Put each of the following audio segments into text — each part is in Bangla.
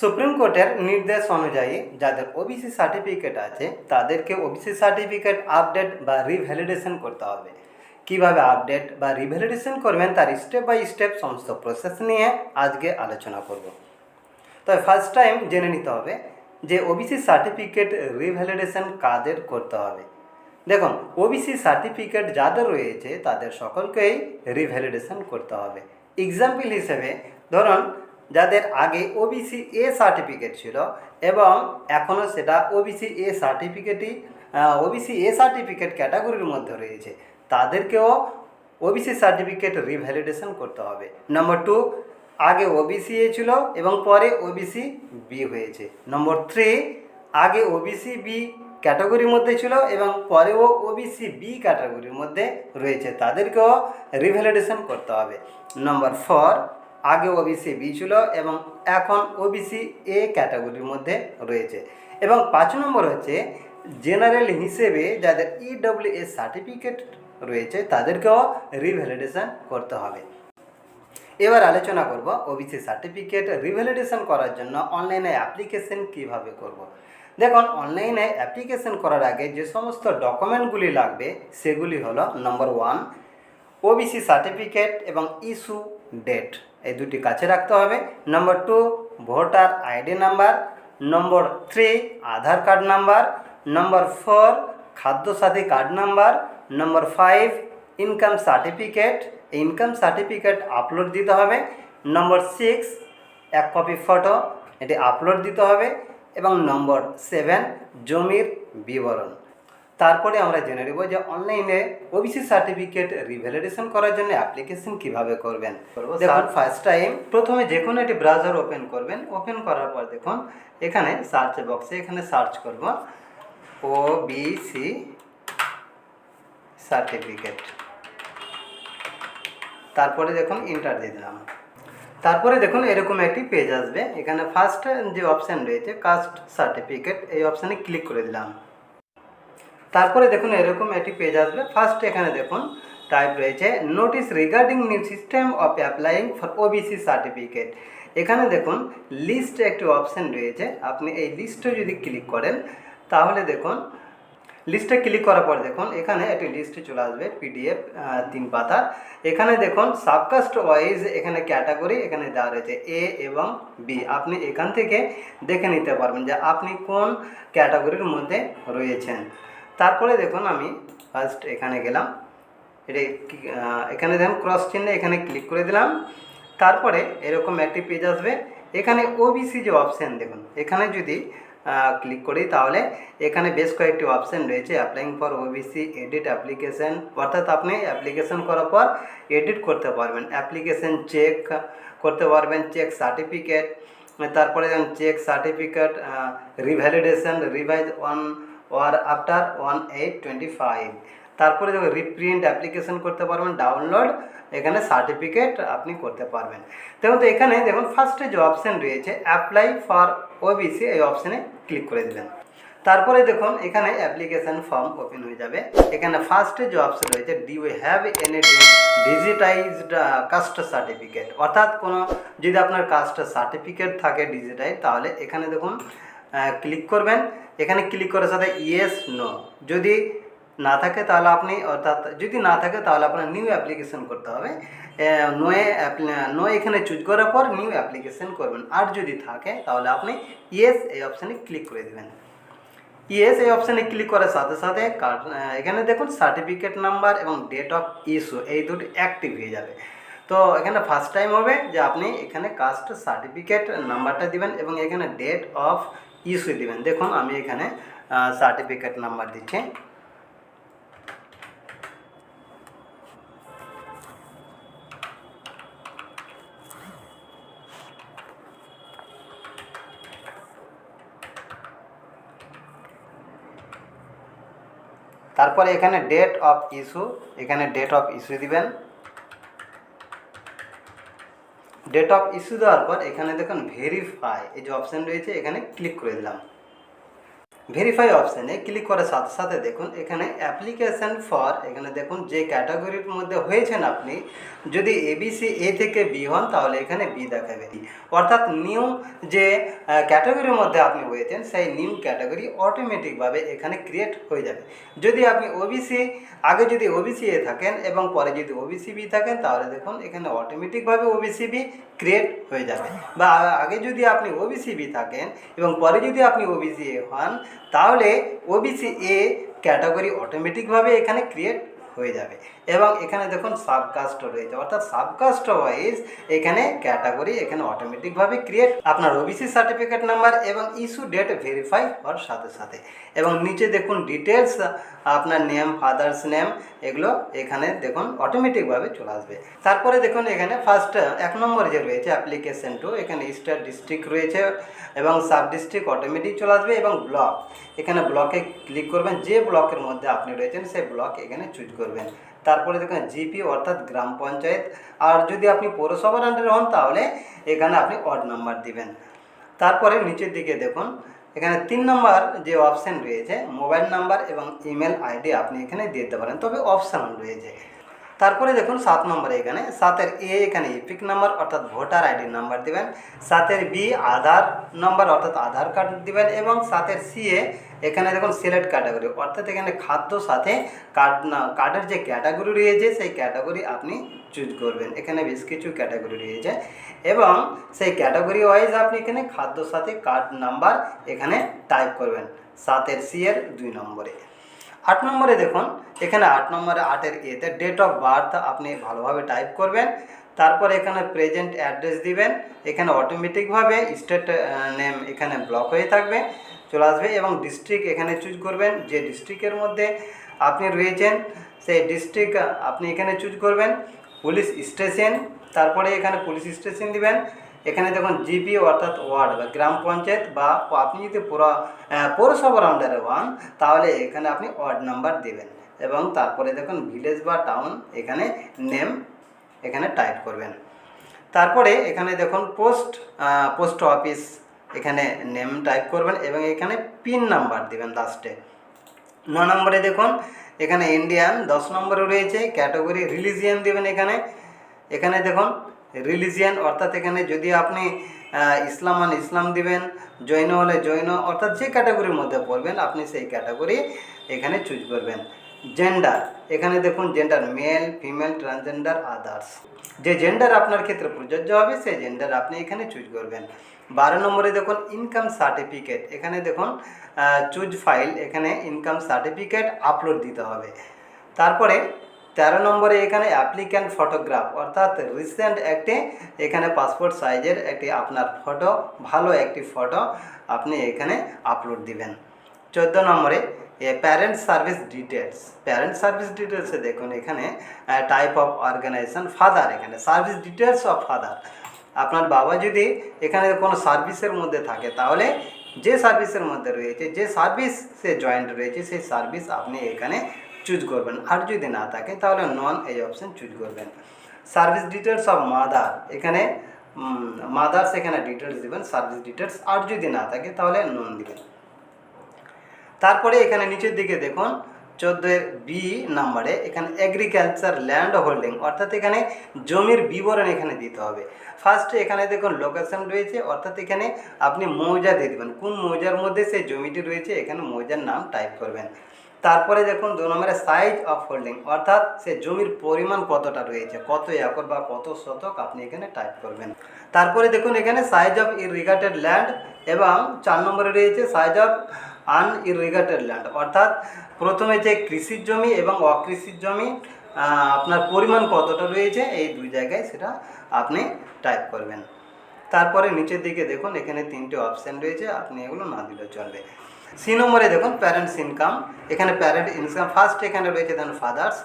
সুপ্রিম কোর্টের নির্দেশ অনুযায়ী যাদের ওবিসি সার্টিফিকেট আছে, তাদেরকে ওবিসি সার্টিফিকেট আপডেট বা রিভ্যালিডেশন করতে হবে। কীভাবে আপডেট বা রিভ্যালিডেশন করবেন তার স্টেপ বাই স্টেপ সমস্ত প্রসেস নিয়ে আজকে আলোচনা করব। তবে ফার্স্ট টাইম জেনে নিতে হবে যে ওবিসি সার্টিফিকেট রিভ্যালিডেশন কাদের করতে হবে। দেখুন ওবিসি সার্টিফিকেট যাদের রয়েছে, তাদের সকলকেই রিভ্যালিডেশন করতে হবে। এক্সাম্পল হিসেবে, ধরুন যাদের আগে ওবিসি এ সার্টিফিকেট ছিল এবং এখনও সেটা ওবিসি এ সার্টিফিকেটই ওবিসি এ সার্টিফিকেট ক্যাটাগরির মধ্যে রয়েছে, তাদেরকেও ওবিসি সার্টিফিকেট রিভ্যালিডেশন করতে হবে। নম্বর টু আগে ওবিসি এ ছিল এবং পরে ওবিসি বি হয়েছে। নম্বর থ্রি আগে ওবিসি বি ক্যাটাগরির মধ্যে ছিল এবং পরেও ওবিসি বি ক্যাটাগরির মধ্যে রয়েছে, তাদেরকেও রিভ্যালিডেশন করতে হবে। নম্বর ফোর আগে ওবিসি বি ছিল এবং এখন ওবিসি এ ক্যাটাগরির মধ্যে রয়েছে এবং পাঁচ নম্বর হচ্ছে জেনারেল হিসেবে যাদের E ইডব্লিউ এস সার্টিফিকেট রয়েছে, তাদেরকেও রিভ্যালিডেশন করতে হবে এবার আলোচনা করব ওবিসি সার্টিফিকেট রিভ্যালিডেশন করার জন্য অনলাইনে অ্যাপ্লিকেশন কীভাবে করব। দেখুন অনলাইনে অ্যাপ্লিকেশন করার আগে যে সমস্ত ডকুমেন্টগুলি লাগবে, সেগুলি হলো নম্বর ওয়ান ওবিসি সার্টিফিকেট এবং ইস্যু ডেট এই দুটি কাছে রাখতে হবে। Number two voter ID number number three Aadhaar card number number four Khadyasathi card number number five income certificate income certificate upload দিতে হবে। নম্বর সিক্স এক কপি ফটো এটি আপলোড দিতে হবে। এবং নম্বর সেভেন জমির বিবরণ। তারপরে আমরা জেনে নেব যে অনলাইনে ওবিসি সার্টিফিকেট রিভ্যালিডেশন করার জন্য অ্যাপ্লিকেশন কীভাবে করবেন। দেখুন ফার্স্ট টাইম প্রথমে যে কোনো একটি ব্রাউজার ওপেন করবেন। ওপেন করার পর দেখুন এখানে সার্চ বক্সে এখানে সার্চ করব। ওবিসি সার্টিফিকেট তারপরে দেখুন ইন্টার দিয়ে দিলাম। তারপরে দেখুন এরকম একটি পেজ আসবে। এখানে ফার্স্ট যে অপশান রয়েছে কাস্ট সার্টিফিকেট এই অপশানে ক্লিক করে দিলাম। তারপরে দেখুন এরকম একটি পেজ আসবে। ফার্স্ট এখানে দেখুন টাইপ রয়েছে notice regarding new system of applying for OBC certificate এখানে দেখুন লিস্ট একটি অপশান রয়েছে, আপনি এই লিস্টে যদি ক্লিক করেন, তাহলে দেখুন লিস্টে ক্লিক করার পর দেখুন এখানে একটি লিস্টে চলে আসবে পিডিএফ তিন পাতা এখানে দেখুন সাবকাস্ট ওয়াইজ এখানে ক্যাটাগরি এখানে দেওয়া রয়েছে এ এবং বি আপনি এখান থেকে দেখে নিতে পারবেন যে আপনি কোন ক্যাটাগরির মধ্যে রয়েছেন। তারপরে দেখুন আমি ফার্স্ট এখানে গেলাম। এটি এখানে দেখুন ক্রস চিহ্নে, এখানে ক্লিক করে দিলাম। তারপরে এরকম একটি পেজ আসবে। এখানে ওবিসি যে অপশান দেখুন, এখানে যদি ক্লিক করি তাহলে এখানে বেশ কয়েকটি অপশান রয়েছে। Applying for OBC edit application অর্থাৎ আপনি অ্যাপ্লিকেশন করার পর এডিট করতে পারবেন। অ্যাপ্লিকেশন চেক করতে পারবেন চেক সার্টিফিকেট তারপরে check certificate revalidation revise one war after one eight twenty five তারপরে দেখো রিপ্রিন্ট অ্যাপ্লিকেশন করতে পারবেন ডাউনলোড এখানে সার্টিফিকেট আপনি করতে পারবেন। দেখুন তো এখানে দেখুন ফার্স্টে যে অপশান রয়েছে অ্যাপ্লাই ফর ওবিসি এই অপশানে ক্লিক করে দিলেন। তারপরে দেখুন এখানে অ্যাপ্লিকেশন ফর্ম ওপেন হয়ে যাবে। এখানে ফার্স্টে যে অপশন রয়েছে do we have any digitized caste certificate অর্থাৎ কোনো যদি আপনার কাস্ট সার্টিফিকেট থাকে ডিজিটাইজ তাহলে এখানে দেখুন ক্লিক করবেন। এখানে ক্লিক করার সাথে ইয়েস নো যদি না থাকে তাহলে আপনি, অর্থাৎ যদি না থাকে তাহলে আপনার নিউ অ্যাপ্লিকেশন করতে হবে। নোয়ে নো এখানে চুজ করার পর নিউ অ্যাপ্লিকেশন করবেন। আর যদি থাকে তাহলে আপনি ইয়েস এই অপশানে ক্লিক করে দেবেন। ইয়েস এই অপশানে ক্লিক করার সাথে সাথে এখানে দেখুন সার্টিফিকেট নাম্বার এবং ডেট অফ ইস্যু এই দুটি অ্যাক্টিভ হয়ে যাবে। তো এখানে ফার্স্ট টাইম হবে যে আপনি এখানে কাস্ট সার্টিফিকেট নাম্বারটা দিবেন এবং এখানে ডেট অফ ইস্যু দিবেন দেখুন, আমি এখানে সার্টিফিকেট নাম্বার দিচ্ছি। তারপরে এখানে ডেট অফ ইস্যু এখানে ডেট অফ ইস্যু দিবেন। ডেট অফ ইস্যু দেওয়ার পর এখানে দেখুন ভেরিফাই এই যে অপশান রয়েছে, এখানে ক্লিক করে দিলাম। ভেরিফাই অপশানে ক্লিক করার সাথে সাথে দেখুন এখানে অ্যাপ্লিকেশন ফর এখানে দেখুন যে ক্যাটাগরির মধ্যে হয়েছেন আপনি, যদি এবিসি এ থেকে বি হন তাহলে এখানে বি দেখাবে। অর্থাৎ নিউ যে ক্যাটাগরির মধ্যে আপনি হয়েছেন, সেই নিউ ক্যাটাগরি অটোমেটিকভাবে এখানে ক্রিয়েট হয়ে যাবে। যদি আপনি ওবিসি আগে যদি ওবিসি এ থাকেন এবং পরে যদি ওবিসি বি থাকেন, তাহলে দেখুন এখানে অটোমেটিকভাবে ওবিসি বি ক্রিয়েট হয়ে যাবে। বা আগে যদি আপনি ওবিসি বি থাকেন এবং পরে যদি আপনি ওবিসি এ হন তাহলে ওবিসি এ ক্যাটাগরি অটোমেটিকভাবে এখানে ক্রিয়েট হয়ে যাবে। এবং এখানে দেখুন সাবকাস্ট রয়েছে। অর্থাৎ সাবকাস্ট ওয়াইজ এখানে ক্যাটাগরি এখানে অটোমেটিকভাবে ক্রিয়েট আপনার ওবিসি সার্টিফিকেট নাম্বার এবং ইস্যু ডেট ভেরিফাই হওয়ার সাথে সাথে। এবং নিচে দেখুন ডিটেলস আপনার নেম ফাদার্স নেম এগুলো এখানে দেখুন অটোমেটিকভাবে চলে আসবে। তারপরে দেখুন এখানে ফার্স্ট এক নম্বর যে রয়েছে অ্যাপ্লিকেশন টু এখানে স্টেট ডিস্ট্রিক্ট রয়েছে এবং সাব ডিস্ট্রিক্ট অটোমেটিক চলে আসবে এবং ব্লক এখানে ব্লকে ক্লিক করবেন, যে ব্লকের মধ্যে আপনি রয়েছেন, সেই ব্লক এখানে চুজ করবেন। তারপরে দেখুন জিপি অর্থাৎ গ্রাম পঞ্চায়েত। আর যদি আপনি পৌরসভার আন্ডারে হন, তাহলে এখানে আপনি ওয়ার্ড নাম্বার দিবেন। তারপরে নিচের দিকে দেখুন, এখানে তিন নম্বর যে অপশান রয়েছে মোবাইল নাম্বার এবং ইমেল আইডি আপনি এখানে দিতে পারেন। তবে অপশান রয়েছে। তারপরে দেখুন সাত নম্বরে এখানে, সাতের এ এখানে ইপিক নাম্বার অর্থাৎ ভোটার আইডি নাম্বার দিবেন, সাতের বি আধার নাম্বার অর্থাৎ আধার কার্ড দিবেন এবং সাতের সি এ এখানে দেখুন সিলেক্ট ক্যাটাগরি, অর্থাৎ এখানে খাদ্য সাথে কার্ড কার্ডের যে ক্যাটাগরি রয়েছে সেই ক্যাটাগরি আপনি চুজ করবেন। এখানে বেশ কিছু ক্যাটাগরি রয়েছে এবং সেই ক্যাটাগরি ওয়াইজ আপনি এখানে খাদ্য সাথে কার্ড নাম্বার এখানে টাইপ করবেন, সাতের সি এর দুই নম্বরে। আট নম্বরে দেখুন, এখানে আট নম্বরে আটের এতে ডেট অফ বার্থ আপনি ভালোভাবে টাইপ করবেন, তারপর এখানে প্রেজেন্ট অ্যাড্রেস দিবেন, এখানে অটোমেটিকভাবে স্টেট নেম এখানে ব্লক হয়ে থাকবে, চলে আসবে এবং ডিস্ট্রিক্ট এখানে চুজ করবেন, যে ডিস্ট্রিক্টের মধ্যে আপনি রয়েছেন, সেই ডিস্ট্রিক্ট আপনি এখানে চুজ করবেন পুলিশ স্টেশন তারপরে এখানে পুলিশ স্টেশন দিবেন এখানে দেখুন জিপি অর্থাৎ ওয়ার্ড বা গ্রাম পঞ্চায়েত বা আপনি যদি পুরো পৌরসভার আন্ডারে হন, তাহলে এখানে আপনি ওয়ার্ড নাম্বার দেবেন এবং তারপরে দেখুন ভিলেজ বা টাউন এখানে নেম এখানে টাইপ করবেন। তারপরে এখানে দেখুন পোস্ট পোস্ট অফিস এখানে নেম টাইপ করবেন এবং এখানে পিন নাম্বার দিবেন লাস্টে ন নম্বরে দেখুন, এখানে ইন্ডিয়ান দশ নম্বরে রয়েছে ক্যাটাগরি রিলিজিয়ান দেবেন এখানে। এখানে দেখুন রিলিজিয়ান অর্থাৎ এখানে যদি আপনি ইসলাম মানে ইসলাম দিবেন, জৈন হলে জৈন, অর্থাৎ যে ক্যাটাগরির মধ্যে পড়বেন, আপনি সেই ক্যাটাগরি এখানে চুজ করবেন। জেন্ডার এখানে দেখুন gender male female transgender others যে জেন্ডার আপনার ক্ষেত্রে প্রযোজ্য হবে, সেই জেন্ডার আপনি এখানে চুজ করবেন। বারো নম্বরে দেখুন ইনকাম সার্টিফিকেট এখানে দেখুন চুজ ফাইল এখানে ইনকাম সার্টিফিকেট আপলোড দিতে হবে। তারপরে তেরো নম্বরে এখানে অ্যাপ্লিক্যান্ট ফটোগ্রাফ অর্থাৎ রিসেন্ট একটি এখানে পাসপোর্ট সাইজের একটি আপনার ফটো ভালো একটি ফটো আপনি এখানে আপলোড দিবেন। চোদ্দ নম্বরে parent service details parent service ডিটেলসে দেখুন এখানে টাইপ অফ অর্গানাইজেশন ফাদার এখানে সার্ভিস ডিটেলস অফ ফাদার আপনার বাবা যদি এখানে কোনো সার্ভিসের মধ্যে থাকে, তাহলে যে সার্ভিসের মধ্যে রয়েছে, যে সার্ভিস সে জয়েন্ট রয়েছে, সেই সার্ভিস আপনি এখানে চুজ করবেন। আর যদি না থাকে, তাহলে নন এই অপশন চুজ করবেন। সার্ভিস ডিটেলস অফ মাদার এখানে মাদার্স এখানে ডিটেলস দিবেন সার্ভিস ডিটেলস আর যদি না থাকে, তাহলে নন দিবেন। তারপরে এখানে নিচের দিকে দেখুন, চোদ্দোর বি নাম্বারে এখানে এগ্রিকালচার ল্যান্ড হোল্ডিং অর্থাৎ এখানে জমির বিবরণ এখানে দিতে হবে। ফার্স্টে এখানে দেখুন লোকেশন রয়েছে, অর্থাৎ এখানে আপনি মৌজা দিয়ে দেবেন। কোন মৌজার মধ্যে সেই জমিটি রয়েছে, এখানে মৌজার নাম টাইপ করবেন। তারপরে দেখুন দু নম্বরে সাইজ অফ হোল্ডিং অর্থাৎ সে জমির পরিমাণ কতটা রয়েছে, কত একর বা কত শতক আপনি এখানে টাইপ করবেন। তারপরে দেখুন এখানে সাইজ অফ ইরিগেটেড ল্যান্ড এবং চার নম্বরে রয়েছে size of un unirrigated land অর্থাৎ প্রথমে যে কৃষির জমি এবং অকৃষির জমি আপনার পরিমাণ কতটা রয়েছে, এই দুই জায়গায় সেটা আপনি টাইপ করবেন। তারপরে নিচের দিকে দেখুন এখানে তিনটে অপশান রয়েছে, আপনি এগুলো না দিলেও চলবে। সি নম্বরে দেখুন প্যারেন্টস ইনকাম এখানে প্যারেন্ট ইনকাম ফার্স্ট এখানে রয়েছে দেন ফাদার্স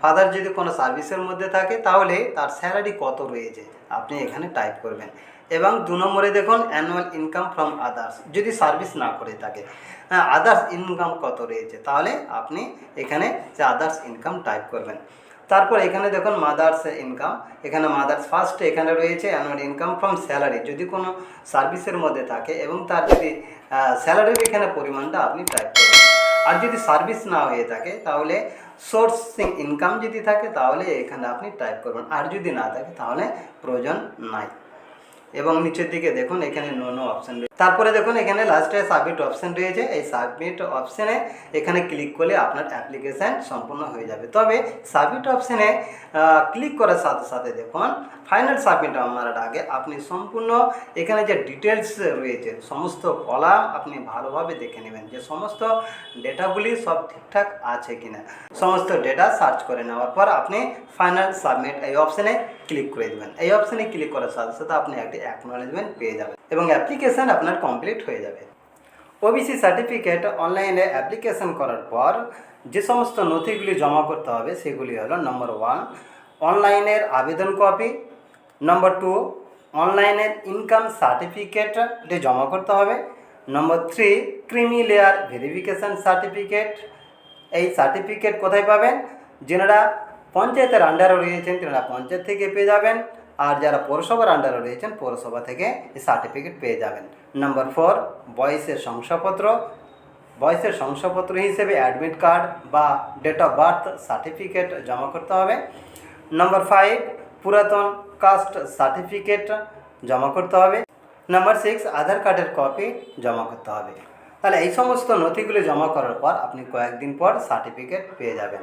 ফাদার যদি কোনো সার্ভিসের মধ্যে থাকে, তাহলে তার স্যালারি কত রয়েছে? আপনি এখানে টাইপ করবেন। এবং দু নম্বরে দেখুন অ্যানুয়াল ইনকাম ফ্রম আদার্স যদি সার্ভিস না করে থাকে। হ্যাঁ আদার্স ইনকাম কত রয়েছে? তাহলে আপনি এখানে যে আদার্স ইনকাম টাইপ করবেন। তারপর এখানে দেখুন মাদার্স ইনকাম এখানে মাদার্স ফার্স্ট এখানে রয়েছে অ্যানুয়াল ইনকাম ফ্রম স্যালারি যদি কোনো সার্ভিসের মধ্যে থাকে এবং তার যদি স্যালারির এখানে পরিমাণটা আপনি টাইপ করবেন আর যদি সার্ভিস না হয়ে থাকে, তাহলে সোর্সিং ইনকাম যদি থাকে, তাহলে এখানে আপনি টাইপ করবেন। আর যদি না থাকে, তাহলে প্রয়োজন নাই। এবং নিচের দিকে দেখুন, এখানে নো নো অপশন রয়েছে। তারপরে দেখুন, এখানে লাস্টে সাবমিট অপশান রয়েছে। এই সাবমিট অপশানে এখানে ক্লিক করলে আপনার অ্যাপ্লিকেশান সম্পূর্ণ হয়ে যাবে। তবে সাবমিট অপশানে ক্লিক করার সাথে সাথে দেখুন ফাইনাল সাবমিট আমার আগে আপনি সম্পূর্ণ এখানে যে ডিটেলস রয়েছে, সমস্ত কলাম আপনি ভালোভাবে দেখে নেবেন যে সমস্ত ডেটাগুলি সব ঠিকঠাক আছে কিনা। সমস্ত ডেটা সার্চ করে নেওয়ার পর আপনি ফাইনাল সাবমিট এই অপশনে ক্লিক করে দেবেন। এই অপশনে ক্লিক করার সাথে সাথে আপনি একটি অ্যাকনোলেজমেন্ট পেয়ে যাবেন এবং অ্যাপ্লিকেশান আপনার কমপ্লিট হয়ে যাবে। ওবিসি সার্টিফিকেট অনলাইনে অ্যাপ্লিকেশন করার পর যে সমস্ত নথিগুলি জমা করতে হবে, সেগুলি হলো নম্বর ওয়ান অনলাইনের আবেদন কপি নম্বর টু অনলাইনের ইনকাম সার্টিফিকেটটি জমা করতে হবে number three creamy layer verification certificate এই সার্টিফিকেট কোথায় পাবেন? যেনারা পঞ্চায়েতের আন্ডারে রয়েছেন তেনারা পঞ্চায়েত থেকে পেয়ে যাবেন। আর যারা পৌরসভার আন্ডারে রয়েছেন, পৌরসভা থেকে সার্টিফিকেট পেয়ে যাবেন। নম্বর ফোর বয়সের শংসাপত্র। বয়সের শংসাপত্র হিসেবে অ্যাডমিট কার্ড বা ডেট অফ বার্থ সার্টিফিকেট জমা করতে হবে। নম্বর ফাইভ পুরাতন কাস্ট সার্টিফিকেট জমা করতে হবে। নাম্বার সিক্স আধার কার্ডের কপি জমা করতে হবে। তাহলে এই সমস্ত নথিগুলি জমা করার পর আপনি কয়েকদিন পর সার্টিফিকেট পেয়ে যাবেন।